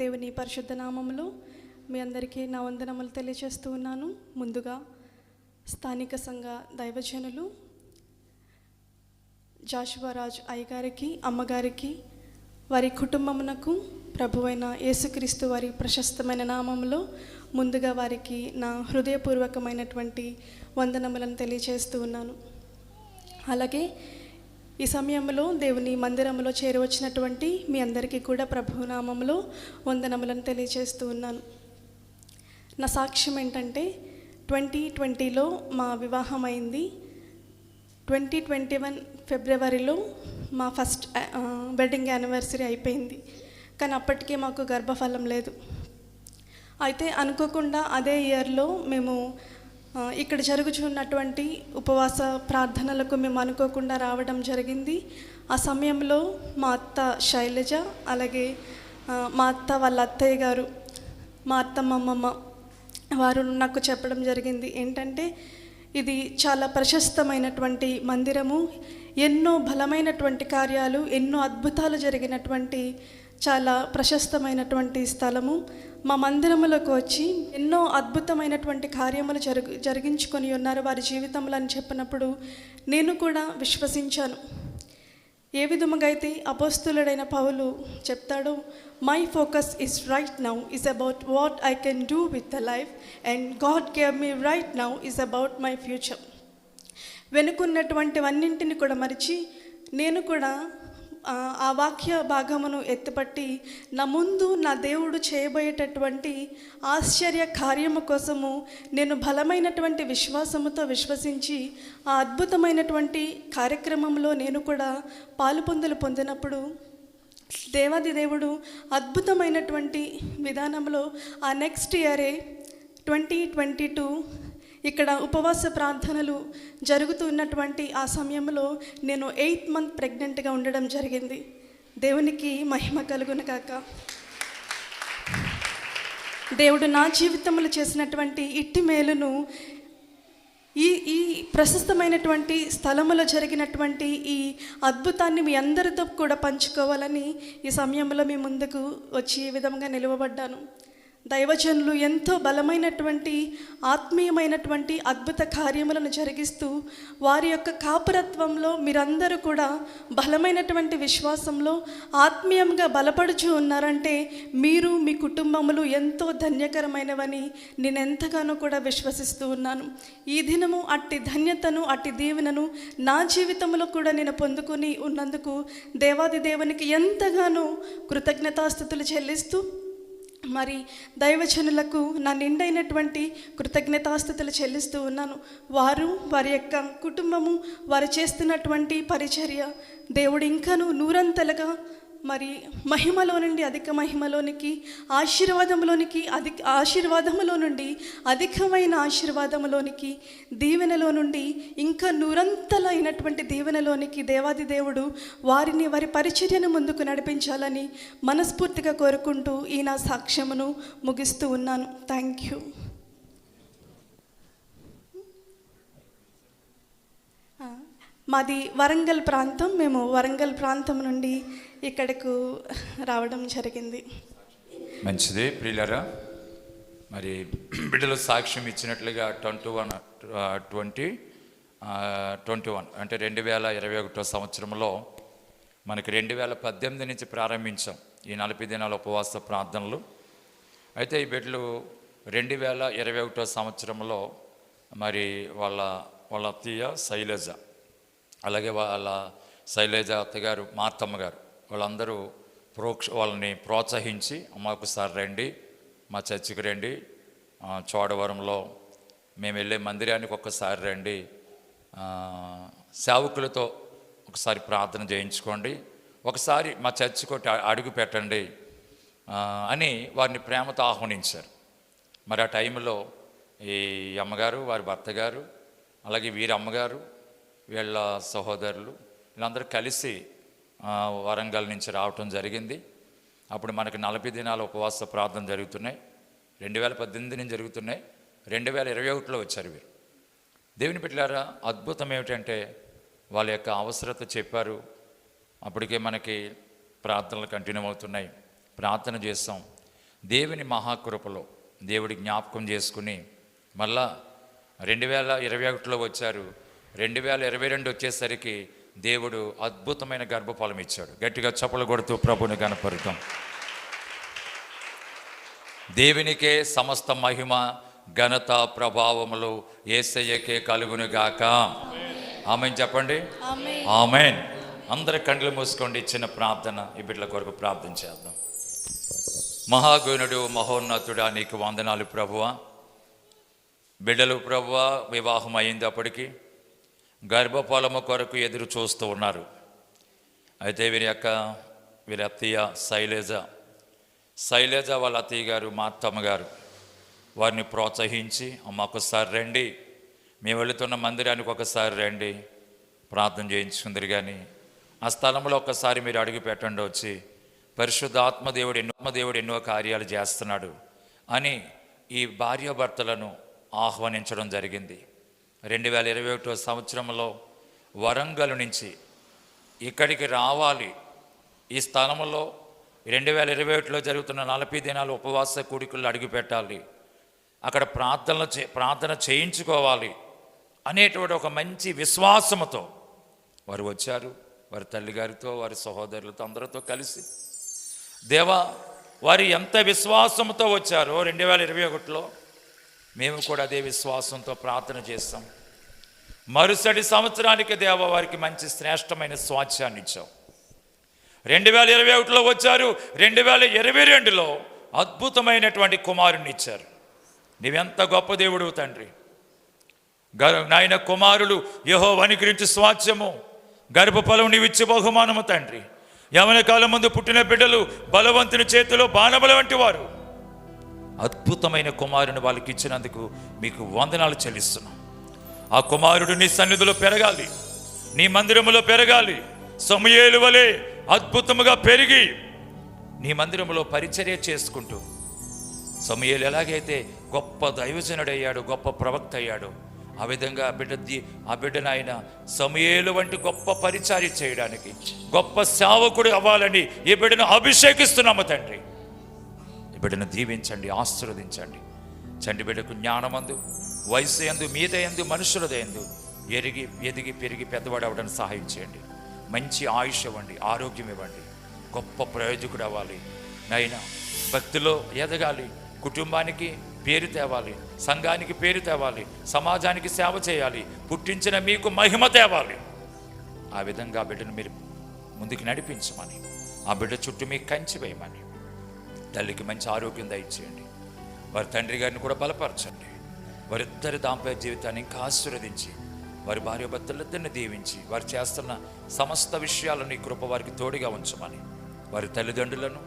దేవుని పరిశుద్ధ నామములో మీ అందరికీ నా వందనములు తెలియజేస్తూ ఉన్నాను. ముందుగా స్థానిక సంఘ దైవజనులు జాషువరాజు అయ్యగారికి అమ్మగారికి వారి కుటుంబమునకు ప్రభువైన యేసుక్రీస్తు వారి ప్రశస్తమైన నామములో ముందుగా వారికి నా హృదయపూర్వకమైనటువంటి వందనములను తెలియజేస్తూ ఉన్నాను. అలాగే ఈ సమయంలో దేవుని మందిరంలో చేరవచ్చినటువంటి మీ అందరికీ కూడా ప్రభు నామములో వందనములను తెలియజేస్తూ ఉన్నాను. నా సాక్ష్యం ఏంటంటే ట్వంటీ ట్వంటీలో మా వివాహం అయింది ట్వంటీ ట్వంటీ వన్ ఫిబ్రవరిలో మా ఫస్ట్ వెడ్డింగ్ యానివర్సరీ అయిపోయింది. కానీ అప్పటికే మాకు గర్భఫలం లేదు. అయితే అనుకోకుండా అదే ఇయర్లో మేము ఇక్కడ జరుగుచున్నటువంటి ఉపవాస ప్రార్థనలకు మేము అనుకోకుండా రావడం జరిగింది. ఆ సమయంలో మా అత్త శైలజ అలాగే మా అత్త వాళ్ళ అత్తయ్య గారు మా అత్తమ్మ అమ్మమ్మ వారు నాకు చెప్పడం జరిగింది. ఏంటంటే ఇది చాలా ప్రశస్తమైనటువంటి మందిరము. ఎన్నో బలమైనటువంటి కార్యాలు ఎన్నో అద్భుతాలు జరిగినటువంటి చాలా ప్రశస్తమైనటువంటి స్థలము. మా మందిరములకు వచ్చి ఎన్నో అద్భుతమైనటువంటి కార్యములు జరుగు జరిగించుకొని ఉన్నారు వారి జీవితంలో అని చెప్పినప్పుడు నేను కూడా విశ్వసించాను. ఏ విధముగా అయితే అపోస్తులుడైన పౌలు చెప్తాడో my focus is right now is about what I can do with the life and God gave me right now is about my future వెనుకున్నటువంటివన్నింటిని కూడా మరిచి నేను కూడా ఆ, వాక్య భాగమును ఎత్తుపట్టి నా ముందు నా దేవుడు చేయబోయేటటువంటి ఆశ్చర్య కార్యము కోసము నేను బలమైనటువంటి విశ్వాసముతో విశ్వసించి ఆ అద్భుతమైనటువంటి కార్యక్రమంలో నేను కూడా పాలు పొందులు పొందినప్పుడు దేవాది దేవుడు అద్భుతమైనటువంటి విధానంలో ఆ నెక్స్ట్ ఇయరే ట్వంటీ ట్వంటీ టూ ఇక్కడ ఉపవాస ప్రార్థనలు జరుగుతున్నటువంటి ఆ సమయంలో నేను ఎయిత్ మంత్ ప్రెగ్నెంట్గా ఉండడం జరిగింది. దేవునికి మహిమ కలుగును కాక దేవుడు నా జీవితంలో చేసినటువంటి ఇట్టి మేలును ఈ ఈ ప్రశస్తమైనటువంటి స్థలములో జరిగినటువంటి ఈ అద్భుతాన్ని మీ అందరితో కూడా పంచుకోవాలని ఈ సమయంలో మీ ముందుకు వచ్చి ఈ విధంగా నిలువబడ్డాను. దైవజనులు ఎంతో బలమైనటువంటి ఆత్మీయమైనటువంటి అద్భుత కార్యములను జరిగిస్తూ వారి యొక్క కాపురత్వంలో మీరందరూ కూడా బలమైనటువంటి విశ్వాసంలో ఆత్మీయంగా బలపడుచు ఉన్నారంటే మీరు మీ కుటుంబములు ఎంతో ధన్యకరమైనవని నేను ఎంతగానో కూడా విశ్వసిస్తూ ఉన్నాను. ఈ దినము అట్టి ధన్యతను అట్టి దీవెనను నా జీవితంలో కూడా నేను పొందుకొని ఉన్నందుకు దేవాది దేవునికి ఎంతగానో కృతజ్ఞతాస్థుతులు చెల్లిస్తూ మరి దైవజనులకు నా నిండైనటువంటి కృతజ్ఞతాస్థుతులు చెల్లిస్తూ ఉన్నాను. వారు వారి యొక్క కుటుంబము వారు చేస్తున్నటువంటి పరిచర్య దేవుడు ఇంకను నూరంతలుగా మరి మహిమలో నుండి అధిక మహిమలోనికి ఆశీర్వాదంలోనికి అధిక ఆశీర్వాదములో నుండి అధికమైన ఆశీర్వాదములోనికి దీవెనలో నుండి ఇంకా నూరంతలైనటువంటి దీవెనలోనికి దేవాది దేవుడు వారిని వారి పరిచర్యను ముందుకు నడిపించాలని మనస్ఫూర్తిగా కోరుకుంటూ ఈ నా సాక్ష్యమును ముగిస్తూ ఉన్నాను. థ్యాంక్ యూ ఆ, మాది వరంగల్ ప్రాంతం. మేము వరంగల్ ప్రాంతం నుండి ఇక్కడకు రావడం జరిగింది. మంచిది ప్రియులరా. మరి బిడ్డలు సాక్ష్యం ఇచ్చినట్లుగా twenty one twenty twenty one అంటే రెండు వేల ఇరవై ఒకటో సంవత్సరంలో మనకి రెండు వేల పద్దెనిమిది నుంచి ప్రారంభించాం ఈ నలభై దినాల ఉపవాస ప్రార్థనలు. అయితే ఈ బిడ్డలు రెండు వేల ఇరవై ఒకటో సంవత్సరంలో మరి వాళ్ళ వాళ్ళ అత్తయ్య శైలజ అలాగే వాళ్ళ శైలజ అత్తగారు మార్తమ్మ గారు వాళ్ళందరూ ప్రోక్ష వాళ్ళని ప్రోత్సహించి అమ్మ సార్ రండి మా చర్చికి రండి చోడవరంలో మేము వెళ్ళే మందిరానికి ఒక్కసారి రండి సేవకులతో ఒకసారి ప్రార్థన చేయించుకోండి ఒకసారి మా చర్చికి ఒకటి అడుగు పెట్టండి అని వారిని ప్రేమతో ఆహ్వానించారు. మరి ఆ టైంలో ఈ అమ్మగారు వారి భర్త గారు అలాగే వీరి అమ్మగారు వీళ్ళ సహోదరులు వీళ్ళందరూ కలిసి వరంగల్ నుంచి రావటం జరిగింది. అప్పుడు మనకి నలభై దినాల ఉపవాస ప్రార్థన జరుగుతున్నాయి. రెండు వేల పద్దెనిమిది నుంచి జరుగుతున్నాయి. రెండు వేల ఇరవై ఒకటిలో వచ్చారు వీరు. దేవుని పెట్టారా అద్భుతం ఏమిటంటే వాళ్ళ యొక్క అవసరత చెప్పారు. అప్పటికే మనకి ప్రార్థనలు కంటిన్యూ అవుతున్నాయి. ప్రార్థన చేస్తాం. దేవుని మహాకృపలో దేవుడి జ్ఞాపకం చేసుకుని మళ్ళా రెండు వేల ఇరవై ఒకటిలో వచ్చారు. రెండు వేల ఇరవై రెండు వచ్చేసరికి దేవుడు అద్భుతమైన గర్భఫలం ఇచ్చాడు. గట్టిగా చప్పలు కొడుతూ ప్రభుని గణపరుతాం దేవునికే సమస్త మహిమ ఘనత ప్రభావములు ఏసయ్యకే కలుగునుగాక ఆమె చెప్పండి. ఆమె ఆమెన్. అందరి కండ్లు మూసుకోండి చిన్న ప్రార్థన ఈ బిడ్డల కొరకు ప్రార్థన చేద్దాం. మహాగుణుడు మహోన్నతుడా నీకు వందనాలు ప్రభువా. బిడ్డలు ప్రభువా వివాహం అయింది అప్పటికి. గర్భఫలము కొరకు ఎదురు చూస్తూ ఉన్నారు. అయితే వీరి యొక్క వీరి అత్తయ్య శైలేజ శైలేజ వాళ్ళ అత్తయ్య గారు మా అత్తమ్మగారు వారిని ప్రోత్సహించి అమ్మ ఒకసారి రండి. మేము వెళుతున్న మందిరానికి ఒకసారి రండి. ప్రార్థన చేయించుకుందరు కానీ ఆ స్థలంలో ఒక్కసారి మీరు అడుగు పెట్టండి వచ్చి పరిశుద్ధ ఆత్మదేవుడు ఎన్నో ఆత్మదేవుడు ఎన్నో కార్యాలు చేస్తున్నాడు అని ఈ భార్యాభర్తలను ఆహ్వానించడం జరిగింది. రెండు వేల ఇరవై ఒకటో సంవత్సరంలో వరంగల్ నుంచి ఇక్కడికి రావాలి. ఈ స్థలంలో రెండు వేల ఇరవై ఒకటిలో జరుగుతున్న నలభై దినాలు ఉపవాస కూడికలు అడుగుపెట్టాలి. అక్కడ ప్రార్థనలు చే ప్రార్థన చేయించుకోవాలి అనేటువంటి ఒక మంచి విశ్వాసముతో వారు వచ్చారు. వారి తల్లిగారితో వారి సహోదరులతో అందరితో కలిసి. దేవా వారు ఎంత విశ్వాసంతో వచ్చారో రెండు వేల ఇరవై ఒకటిలో మేము కూడా అదే విశ్వాసంతో ప్రార్థన చేస్తాం. మరుసటి సంవత్సరానికి దేవ వారికి మంచి శ్రేష్టమైన స్వాచ్యాన్ని ఇచ్చాం రెండు వేల ఇరవై ఒకటిలో వచ్చారు రెండు వేల ఇరవై రెండులో అద్భుతమైనటువంటి కుమారుని ఇచ్చారు. నీవెంత గొప్ప దేవుడు తండ్రి. గర్వ నాయన కుమారులు యహో వనికరించి స్వాచ్ఛము గర్భఫలం నీవిచ్చి బహుమానము తండ్రి. యవన కాలం ముందు పుట్టిన బిడ్డలు బలవంతుని చేతిలో బాణబల వంటి వారు అద్భుతమైన కుమారుని వాళ్ళకి ఇచ్చినందుకు మీకు వందనాలు చెల్లిస్తున్నాం. ఆ కుమారుడు నీ సన్నిధిలో పెరగాలి నీ మందిరములో పెరగాలి. సమయేలు వలె అద్భుతముగా పెరిగి నీ మందిరములో పరిచర్య చేసుకుంటూ సమయలు ఎలాగైతే గొప్ప దైవజనుడయ్యాడు గొప్ప ప్రవక్త అయ్యాడు ఆ విధంగా ఆ బిడ్డ ఆ బిడ్డను ఆయన వంటి గొప్ప పరిచారి చేయడానికి గొప్ప సేవకుడు అవ్వాలని ఈ బిడ్డను అభిషేకిస్తున్నాము తండ్రి. బిడ్డను దీవించండి ఆశీర్వదించండి. చండి బిడ్డకు జ్ఞానమందు వయసు ఎందు మీద ఎందు మనుషులదందు ఎరిగి ఎదిగి పెరిగి పెద్దవాడు అవ్వడానికి సహాయం చేయండి. మంచి ఆయుష్ ఇవ్వండి ఆరోగ్యం ఇవ్వండి. గొప్ప ప్రయోజకుడు అవ్వాలి. నైనా భక్తిలో ఎదగాలి. కుటుంబానికి పేరు తేవాలి. సంఘానికి పేరు తేవాలి. సమాజానికి సేవ చేయాలి. పుట్టించిన మీకు మహిమ తేవాలి. ఆ విధంగా ఆ బిడ్డను మీరు ముందుకు నడిపించమని ఆ బిడ్డ చుట్టూ మీకు కంచి వేయమని తల్లికి మంచి ఆరోగ్యం దయచేయండి. వారి తండ్రి గారిని కూడా బలపరచండి. వారిద్దరి దాంపత్య జీవితాన్ని ఇంకా ఆశీర్వదించి వారి భార్య భర్తలిద్దరిని దీవించి వారు చేస్తున్న సమస్త విషయాలను ఈ కృప వారికి తోడుగా ఉంచమని వారి తల్లిదండ్రులను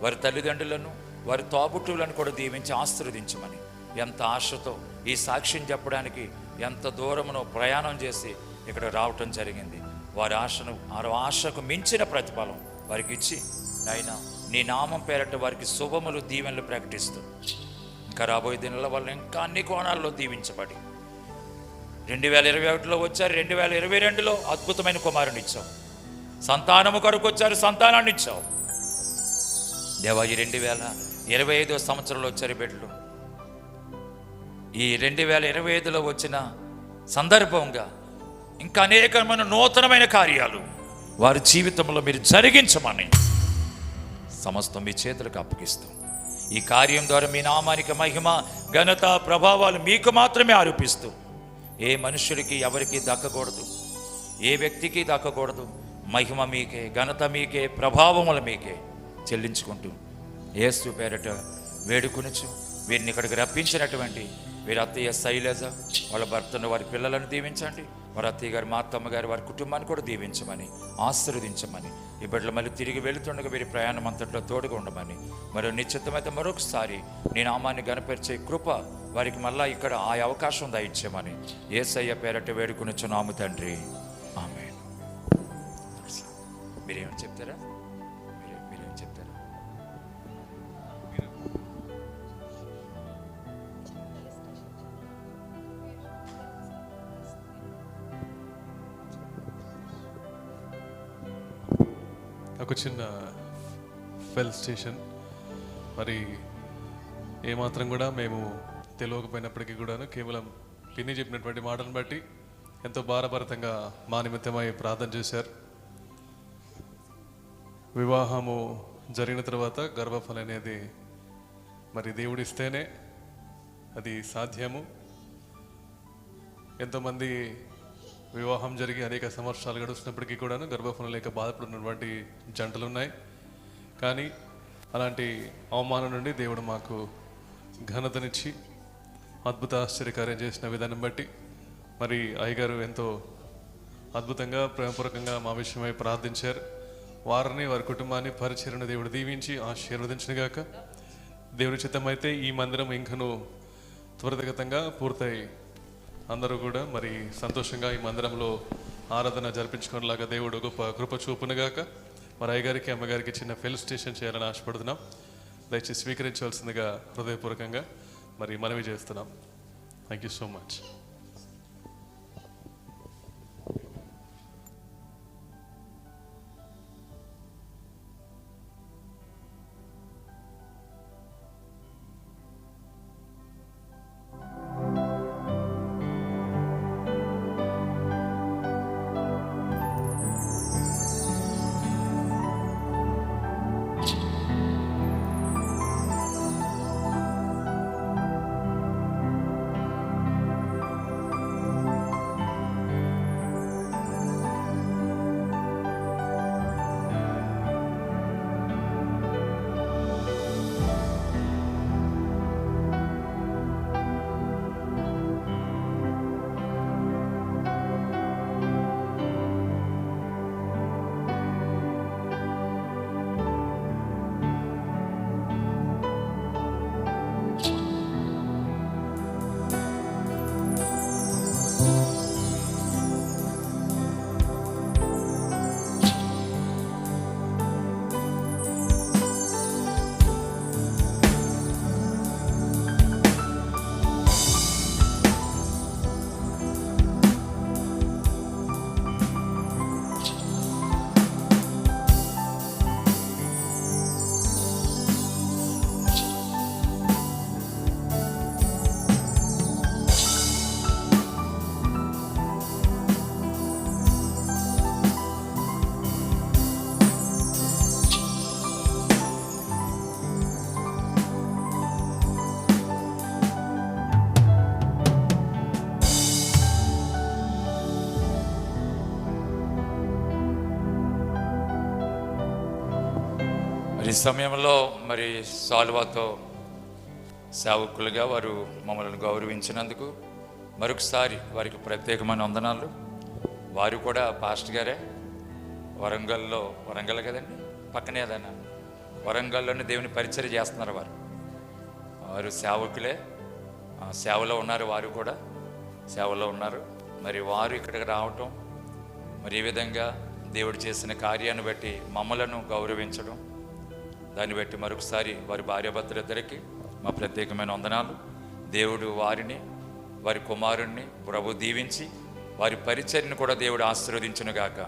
వారి తల్లిదండ్రులను వారి తోబుట్టువులను కూడా దీవించి ఆశీర్వదించమని ఎంత ఆశతో ఈ సాక్ష్యం చెప్పడానికి ఎంత దూరమునో ప్రయాణం చేసి ఇక్కడ రావటం జరిగింది. వారి ఆశను వారి ఆశకు మించిన ప్రతిఫలం వారికి ఇచ్చి నైనా నీ నామం పేరట వారికి శుభములు దీవెనలు ప్రకటిస్తూ. ఇంకా రాబోయే దినాల వల్ల ఇంకా అన్ని కోణాల్లో దీవించబడి. రెండు వేల ఇరవై ఒకటిలో వచ్చారు రెండు వేల ఇరవై రెండులో అద్భుతమైన కుమారుని ఇచ్చావు. సంతానము కొరకు వచ్చారు సంతానాన్ని ఇచ్చావు. దేవా ఈ రెండు వేల ఇరవై ఐదో సంవత్సరంలో వచ్చారు బిడ్డలు. ఈ రెండు వేల ఇరవై ఐదులో వచ్చిన సందర్భంగా ఇంకా అనేకమైన నూతనమైన కార్యాలు వారి జీవితంలో మీరు జరిగించమని సమస్తం మీ చేతులకు అప్పగిస్తాం. ఈ కార్యం ద్వారా మీ నామానికి మహిమ ఘనత ప్రభావాలు మీకు మాత్రమే ఆరోపిస్తూ ఏ మనుషుడికి ఎవరికి దక్కకూడదు ఏ వ్యక్తికి దక్కకూడదు మహిమ మీకే ఘనత మీకే ప్రభావములు మీకే చెల్లించుకుంటూ ఏసు పేరట వేడుకొనుచు వీరిని ఇక్కడికి రప్పించినటువంటి వీరి అత్తయ్య శైలజ వాళ్ళ భర్తను వారి పిల్లలను దీవించండి. వారి అత్తయ్య గారు మా అత్తమ్మ గారు వారి కుటుంబాన్ని కూడా దీవించమని ఆశీర్వదించమని ఈ బిడ్డలు మళ్ళీ తిరిగి వెళుతుండగా వీరి ప్రయాణం అంతట్లో తోడుగా ఉండమని మరో నిశ్చితమైతే మరొకసారి నీ నామాన్ని గనపరిచే కృప వారికి మళ్ళా ఇక్కడ ఆ అవకాశం దయచేయమని ఏసయ్య పేరట వేడుకొనిచ్చున్నాము తండ్రి. ఆమె మీరేమని చెప్తారా? ఒక చిన్న ఫెల్ స్టేషన్ మరి ఏమాత్రం కూడా మేము తెలియకపోయినప్పటికీ కూడాను కేవలం పిన్ని చెప్పినటువంటి మాటను బట్టి ఎంతో భారభరితంగా మా నిమిత్తమై ప్రార్థన చేశారు. వివాహము జరిగిన తర్వాత గర్భఫలం అనేది మరి దేవుడిస్తేనే అది సాధ్యము. ఎంతోమంది వివాహం జరిగి అనేక సంవత్సరాలు గడుస్తున్నప్పటికీ కూడాను గర్భఫలం లేక బాధపడినటువంటి జంటలు ఉన్నాయి కానీ అలాంటి అవమానం నుండి దేవుడు మాకు ఘనతనిచ్చి అద్భుత ఆశ్చర్యకార్యం చేసిన విధానం బట్టి మరి అయ్యగారు ఎంతో అద్భుతంగా ప్రేమపూర్వకంగా మా విషయమై ప్రార్థించారు. వారిని వారి కుటుంబాన్ని పరిచయను దేవుడు దీవించి ఆశీర్వదించినగాక దేవుడి చిత్తమైతే ఈ మందిరం ఇంకను త్వరితగతంగా పూర్తయి అందరూ కూడా మరి సంతోషంగా ఈ మందిరంలో ఆరాధన జరిపించుకునేలాగా దేవుడు గొప్ప కృప చూపునుగాక మరి అయ్యగారికి అమ్మగారికి చిన్న ఫెల్ స్టేషన్ చేయాలని ఆశపడుతున్నాం. దయచేసి స్వీకరించవలసిందిగా హృదయపూర్వకంగా మరి మనవి చేస్తున్నాం. థ్యాంక్ యూ సో మచ్ సమయంలో మరి సాల్వాతో సేవకులుగా వారు మమ్మల్ని గౌరవించినందుకు మరొకసారి వారికి ప్రత్యేకమైన వందనాలు. వారు కూడా పాస్ట్ గారే. వరంగల్లో వరంగల్ కదండి? పక్కనే ఏదైనా వరంగల్లోనే దేవుని పరిచయం చేస్తున్నారు వారు. వారు సేవకులే. సేవలో ఉన్నారు వారు కూడా. సేవలో ఉన్నారు. మరి వారు ఇక్కడికి రావటం మరి ఈ విధంగా దేవుడు చేసిన కార్యాన్ని బట్టి మమ్మలను గౌరవించడం దాన్ని బట్టి మరొకసారి వారి భార్యాభర్తలిద్దరికి మా ప్రత్యేకమైన వందనాలు. దేవుడు వారిని వారి కుమారుణ్ణి ప్రభు దీవించి వారి పరిచర్ని కూడా దేవుడు ఆశీర్వదించునుగాక.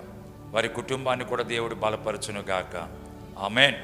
వారి కుటుంబాన్ని కూడా దేవుడు బలపరచునుగాక. ఆమెన్.